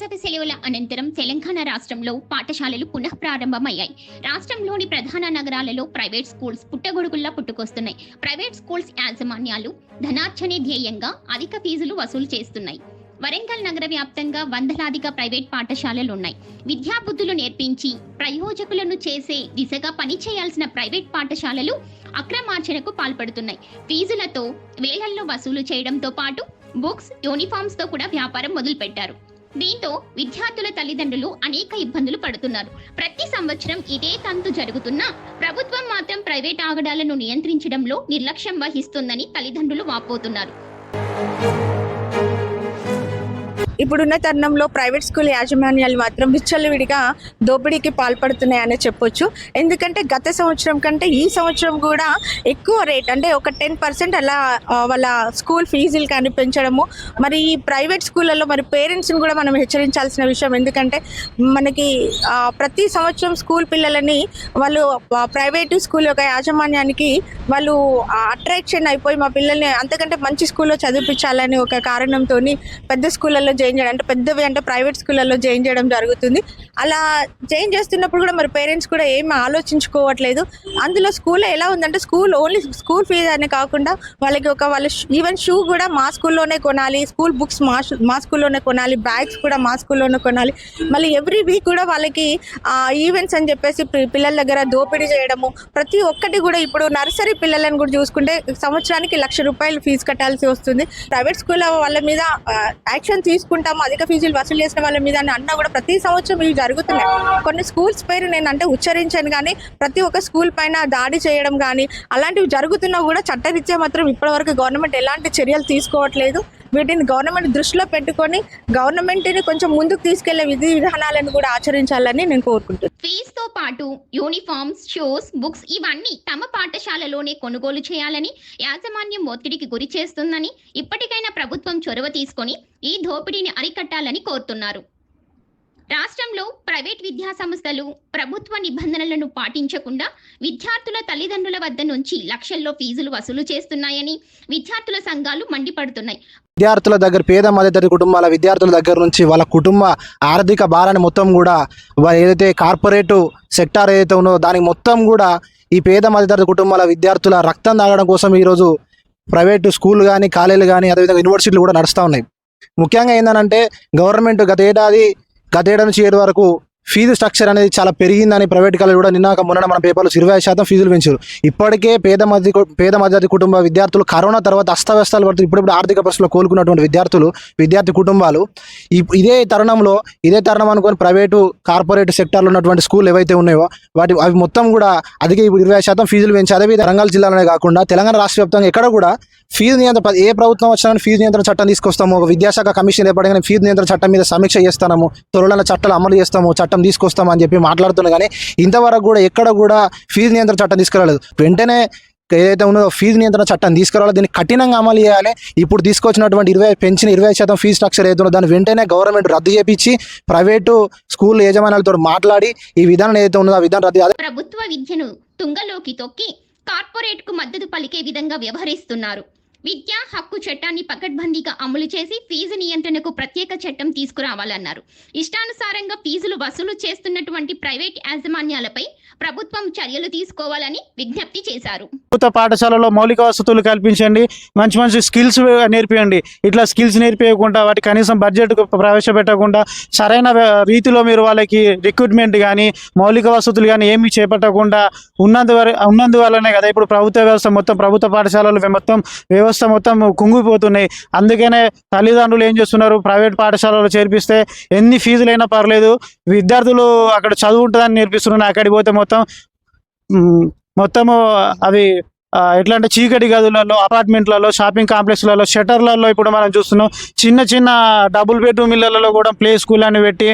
సభ సెలవుల అనంతరం తెలంగాణ రాష్ట్రంలో పాఠశాలలు పునః ప్రారంభమయ్యాయి. రాష్ట్రంలోని ప్రధాన నగరాలలో ప్రైవేట్ స్కూల్స్ పుట్టగొడుగుల్లా పుట్టుకొస్తున్నాయి. ప్రైవేట్ స్కూల్స్ యాజమాన్యాలు ధనార్జనే ధ్యేయంగా అధిక ఫీజులు వసూలు చేస్తున్నాయి. వరంగల్ నగర వ్యాప్తంగా వందలాదిగా ప్రైవేట్ పాఠశాలలు ఉన్నాయి విద్యాబుద్ధులు నేర్పించి ప్రయోజకులను చేసే దిశగా పనిచేయాల్సిన ప్రైవేట్ పాఠశాలలు అక్రమార్చనకు పాల్పడుతున్నాయి. ఫీజులతో వేలల్లో వసూలు చేయడంతో పాటు బుక్స్ యూనిఫామ్స్తో కూడా వ్యాపారం మొదలుపెట్టారు. దీంతో విద్యార్థుల తల్లిదండ్రులు అనేక ఇబ్బందులు పడుతున్నారు. ప్రతి సంవత్సరం ఇదే తంతు జరుగుతున్నా ప్రభుత్వం మాత్రం ప్రైవేట్ ఆగడాలను నియంత్రించడంలో నిర్లక్ష్యం వహిస్తుందని తల్లిదండ్రులు వాపోతున్నారు. ఇప్పుడున్న తరుణంలో ప్రైవేట్ స్కూల్ యాజమాన్యాలు మాత్రం విచ్చలవిడిగా దోపిడీకి పాల్పడుతున్నాయని చెప్పొచ్చు. ఎందుకంటే గత సంవత్సరం కంటే ఈ సంవత్సరం కూడా ఎక్కువ రేట్ అంటే ఒక టెన్ పర్సెంట్ అలా వాళ్ళ స్కూల్ ఫీజులు కానీ పెంచడము మరి ఈ ప్రైవేట్ స్కూళ్ళల్లో మరి పేరెంట్స్ని కూడా మనం హెచ్చరించాల్సిన విషయం. ఎందుకంటే మనకి ప్రతి సంవత్సరం స్కూల్ పిల్లలని వాళ్ళు ప్రైవేటు స్కూల్ యొక్క యాజమాన్యానికి వాళ్ళు అట్రాక్షన్ అయిపోయి మా పిల్లల్ని అంతకంటే మంచి స్కూల్లో చదివించాలని ఒక కారణంతో పెద్ద స్కూళ్ళల్లో జాయిన్ చేయడం అంటే పెద్దవి అంటే ప్రైవేట్ స్కూళ్ళల్లో జాయిన్ చేయడం జరుగుతుంది. అలా జాయిన్ చేస్తున్నప్పుడు కూడా మరి పేరెంట్స్ కూడా ఏం ఆలోచించుకోవట్లేదు. అందులో స్కూల్లో ఎలా ఉందంటే స్కూల్ ఓన్లీ స్కూల్ ఫీజు అనే కాకుండా వాళ్ళకి ఒక వాళ్ళ ఈవెన్ షూ కూడా మా స్కూల్లోనే కొనాలి. స్కూల్ బుక్స్ మా మా స్కూల్లోనే కొనాలి. బ్యాగ్స్ కూడా మా స్కూల్లోనే కొనాలి. మళ్ళీ ఎవ్రీ వీక్ కూడా వాళ్ళకి ఈవెంట్స్ అని చెప్పేసి పిల్లల దగ్గర దోపిడీ చేయడము ప్రతి ఒక్కటి కూడా ఇప్పుడు నర్సరీ పిల్లలను కూడా చూసుకుంటే సంవత్సరానికి లక్ష రూపాయలు ఫీజు కట్టాల్సి వస్తుంది. ప్రైవేట్ స్కూల్ వాళ్ళ మీద యాక్షన్ తీసుకుంటాము అధిక ఫీజులు వసూలు చేసిన వాళ్ళ మీద అని అన్నా కూడా ప్రతి సంవత్సరం ఇవి జరుగుతున్నాయి. కొన్ని స్కూల్స్ పేరు నేను అంటే ఉచ్చరించాను కానీ ప్రతి ఒక్క స్కూల్ పైన దాడి చేయడం కానీ అలాంటివి జరుగుతున్నా కూడా చట్టరీత్యా మాత్రం ఇప్పటివరకు గవర్నమెంట్ ఎలాంటి చర్యలు తీసుకోవట్లేదు. వీటిని గవర్నమెంట్ దృష్టిలో పెట్టుకొని గవర్నమెంట్ని కొంచెం ముందుకు తీసుకెళ్ళే విధి విధానాలను కూడా ఆచరించాలని నేను కోరుకుంటున్నాను. పాటు యూనిఫామ్స్ షూస్ బుక్స్ ఇవన్నీ తమ పాఠశాలలోనే కొనుగోలు చేయాలని యాజమాన్యం ఒత్తిడికి గురి చేస్తుందని ఇప్పటికైనా ప్రభుత్వం చొరవ తీసుకొని ఈ దోపిడీని అరికట్టాలని కోరుతున్నారు. రాష్ట్రంలో ప్రైవేట్ విద్యా సంస్థలు ప్రభుత్వ నిబంధనలను పాటించకుండా విద్యార్థుల తల్లిదండ్రుల వద్ద నుంచి లక్షల్లో ఫీజులు వసూలు చేస్తున్నాయని విద్యార్థుల సంఘాలు మండిపడుతున్నాయి. విద్యార్థుల దగ్గర పేద మధ్యతరగతి కుటుంబాల విద్యార్థుల దగ్గర నుంచి వాళ్ళ కుటుంబ ఆర్థిక భారాన్ని మొత్తం కూడా ఏదైతే కార్పొరేటు సెక్టార్ ఏదైతే ఉందో దానికి మొత్తం కూడా ఈ పేద మధ్యతరగతి కుటుంబాల విద్యార్థుల రక్తం తాగడం కోసం ఈరోజు ప్రైవేటు స్కూల్ కానీ కాలేజీలు కానీ అదేవిధంగా యూనివర్సిటీలు కూడా నడుస్తూ ఉన్నాయి. ముఖ్యంగా ఏంటంటే గవర్నమెంట్ గత ఏడాది గత నుంచి ఏడు వరకు ఫీజు స్ట్రక్చర్ అనేది చాలా పెరిగిందని ప్రైవేట్ కాలేజ్ కూడా నిన్నాక మొన్న మన పేపర్లో ఇరవై శాతం ఫీజులు పెంచారు. ఇప్పటికే పేద మధ్య పేద మధ్యతి కుటుంబ విద్యార్థులు కరోనా తర్వాత అస్తవ్యస్తాలు పడుతూ ఇప్పుడు ఆర్థిక పరిస్థితుల్లో కోలుకున్నటువంటి విద్యార్థులు విద్యార్థి కుటుంబాలు ఇదే తరుణంలో ఇదే తరుణం అనుకొని ప్రైవేటు కార్పొరేట్ సెక్టార్లో ఉన్నటువంటి స్కూల్ ఏవైతే ఉన్నాయో వాటి అవి మొత్తం కూడా అధిక ఇప్పుడు ఇరవై శాతం ఫీజులు పెంచి అదేవిధంగా రంగాల జిల్లాలోనే కాకుండా తెలంగాణ రాష్ట్ర వ్యాప్తంగా ఎక్కడ కూడా ఫీజు నియంత్రణ ఏ ప్రభుత్వం వచ్చినా ఫీజు నియంత్రణ చట్టం తీసుకొస్తాము. ఒక విద్యాశాఖ కమిషన్ ఏర్పడగానే ఫీజు నియంత్రణ చట్టం మీద సమీక్ష చేస్తాము. త్వరలో చట్టాలు అమలు చేస్తాము. చట్టం తీసుకొస్తాము అని చెప్పి మాట్లాడుతున్నా కానీ ఇంతవరకు కూడా ఎక్కడ కూడా ఫీజు నియంత్రణ చట్టం తీసుకురాలేదు. వెంటనే ఏదైతే ఉన్నదో ఫీజు నియంత్రణ చట్టం తీసుకురావాలి. దీన్ని కఠినంగా అమలు చేయాలి. ఇప్పుడు తీసుకొచ్చినటువంటి ఇరవై పెంచిన ఇరవై శాతం ఫీజు స్ట్రక్చర్ ఏదైతే ఉందో దాన్ని వెంటనే గవర్నమెంట్ రద్దు చేపించి ప్రైవేటు స్కూల్ యజమానులతో మాట్లాడి ఈ విధానం ఏదైతే ఉన్నదో ఆ విధానం రద్దు ప్రభుత్వ విద్యను తుంగలోకి తొక్కి కార్పొరేట్కు మద్దతు పలికే విధంగా వ్యవహరిస్తున్నారు. విద్యా హక్కు చట్టాన్ని పకడ్బందీగా అమలు చేసి ఫీజు నియంత్రణకు ప్రత్యేక చట్టం తీసుకురావాలన్నారు. ఇష్టానుసారంగా ఫీజులు వసూలు చేస్తున్నటువంటి ప్రైవేట్ యాజమాన్యాలపై ప్రభుత్వం చర్యలు తీసుకోవాలని విజ్ఞప్తి చేశారు. ప్రభుత్వ పాఠశాలలో మౌలిక వసతులు కల్పించండి. మంచి మంచి స్కిల్స్ నేర్పియండి. ఇట్లా స్కిల్స్ నేర్పించకుండా వాటి కనీసం బడ్జెట్ ప్రవేశపెట్టకుండా సరైన రీతిలో మీరు వాళ్ళకి రిక్రూట్మెంట్ కానీ మౌలిక వసతులు కానీ ఏమీ చేపట్టకుండా ఉన్నందు ఉన్నందువల్లనే కదా ఇప్పుడు ప్రభుత్వ వ్యవస్థ మొత్తం ప్రభుత్వ పాఠశాలలు మొత్తం వ్యవస్థ మొత్తం కుంగిపోతున్నాయి. అందుకనే తల్లిదండ్రులు ఏం చేస్తున్నారు? ప్రైవేట్ పాఠశాలలో చేర్పిస్తే ఎన్ని ఫీజులైనా పర్లేదు. విద్యార్థులు అక్కడ చదువు ఉంటుందని నేర్పిస్తున్నారు. అక్కడికి పోతే మొత్తం మొత్తము అవి ఎట్లా అంటే చీకటి గదులలో అపార్ట్మెంట్లలో షాపింగ్ కాంప్లెక్స్లలో షటర్లలో ఇప్పుడు మనం చూస్తున్నాం. చిన్న చిన్న డబుల్ బెడ్రూమ్ ఇళ్ళలో కూడా ప్లే స్కూల్ అని పెట్టి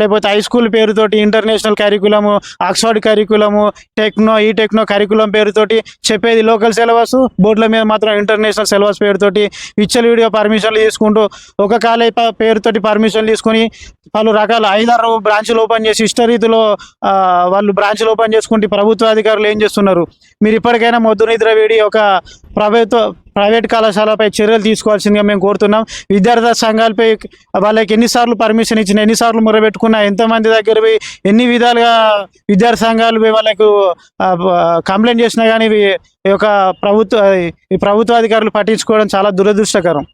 లేకపోతే హై స్కూల్ పేరుతోటి international curriculum Oxford curriculum techno ఈ టెక్నో కరికులం పేరుతోటి చెప్పేది లోకల్ సిలబస్ బోర్డుల మీద మాత్రం ఇంటర్నేషనల్ సిలబస్ పేరుతోటి విచ్చల వీడియో పర్మిషన్లు తీసుకుంటూ ఒక కాలేజ్ పేరుతోటి పర్మిషన్లు తీసుకొని పలు రకాల ఐదారు బ్రాంచ్లు ఓపెన్ చేసి ఇష్టరీతిలో రీతిలో వాళ్ళు బ్రాంచ్లు ఓపెన్ చేసుకుంటే ప్రభుత్వ అధికారులు ఏం చేస్తున్నారు? మీరు ఇప్పటికైనా మొద్దు నిద్ర వీడి ఒక ప్రభుత్వ ప్రైవేట్ కళాశాలపై చర్యలు తీసుకోవాల్సిందిగా మేము కోరుతున్నాం. విద్యార్థి సంఘాలపై వాళ్ళకి ఎన్నిసార్లు పర్మిషన్ ఇచ్చిన ఎన్నిసార్లు మొరబెట్టుకున్నా ఎంతమంది దగ్గర పోయి ఎన్ని విధాలుగా విద్యార్థి సంఘాలు వాళ్ళకు కంప్లైంట్ చేసినా కానీ ఈ యొక్క ప్రభుత్వ ఈ ప్రభుత్వ అధికారులు పట్టించుకోవడం చాలా దురదృష్టకరం.